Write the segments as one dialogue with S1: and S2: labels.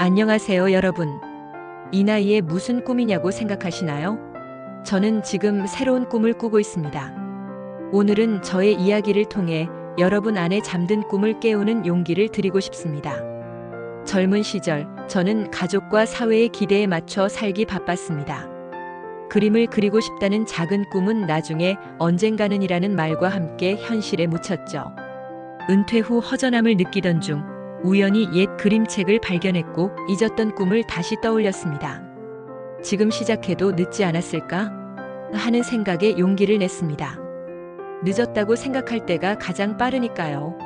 S1: 안녕하세요, 여러분. 이 나이에 무슨 꿈이냐고 생각하시나요? 저는 지금 새로운 꿈을 꾸고 있습니다. 오늘은 저의 이야기를 통해 여러분 안에 잠든 꿈을 깨우는 용기를 드리고 싶습니다. 젊은 시절, 저는 가족과 사회의 기대에 맞춰 살기 바빴습니다. 그림을 그리고 싶다는 작은 꿈은 나중에 언젠가는 이라는 말과 함께 현실에 묻혔죠. 은퇴 후 허전함을 느끼던 중 우연히 옛 그림책을 발견했고 잊었던 꿈을 다시 떠올렸습니다. 지금 시작해도 늦지 않았을까? 하는 생각에 용기를 냈습니다. 늦었다고 생각할 때가 가장 빠르니까요.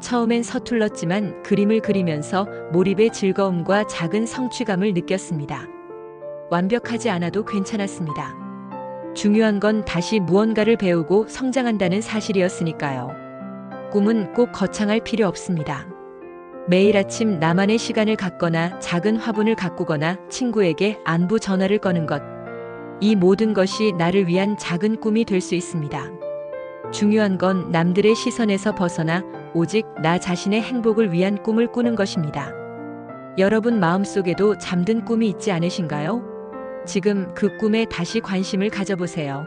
S1: 처음엔 서툴렀지만 그림을 그리면서 몰입의 즐거움과 작은 성취감을 느꼈습니다. 완벽하지 않아도 괜찮았습니다. 중요한 건 다시 무언가를 배우고 성장한다는 사실이었으니까요. 꿈은 꼭 거창할 필요 없습니다. 매일 아침 나만의 시간을 갖거나 작은 화분을 가꾸거나 친구에게 안부 전화를 거는 것. 이 모든 것이 나를 위한 작은 꿈이 될 수 있습니다. 중요한 건 남들의 시선에서 벗어나 오직 나 자신의 행복을 위한 꿈을 꾸는 것입니다. 여러분 마음속에도 잠든 꿈이 있지 않으신가요? 지금 그 꿈에 다시 관심을 가져보세요.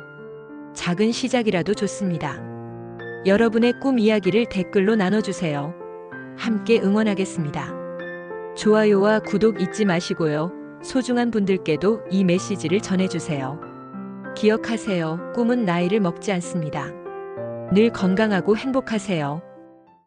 S1: 작은 시작이라도 좋습니다. 여러분의 꿈 이야기를 댓글로 나눠주세요. 함께 응원하겠습니다. 좋아요와 구독 잊지 마시고요. 소중한 분들께도 이 메시지를 전해주세요. 기억하세요. 꿈은 나이를 먹지 않습니다. 늘 건강하고 행복하세요.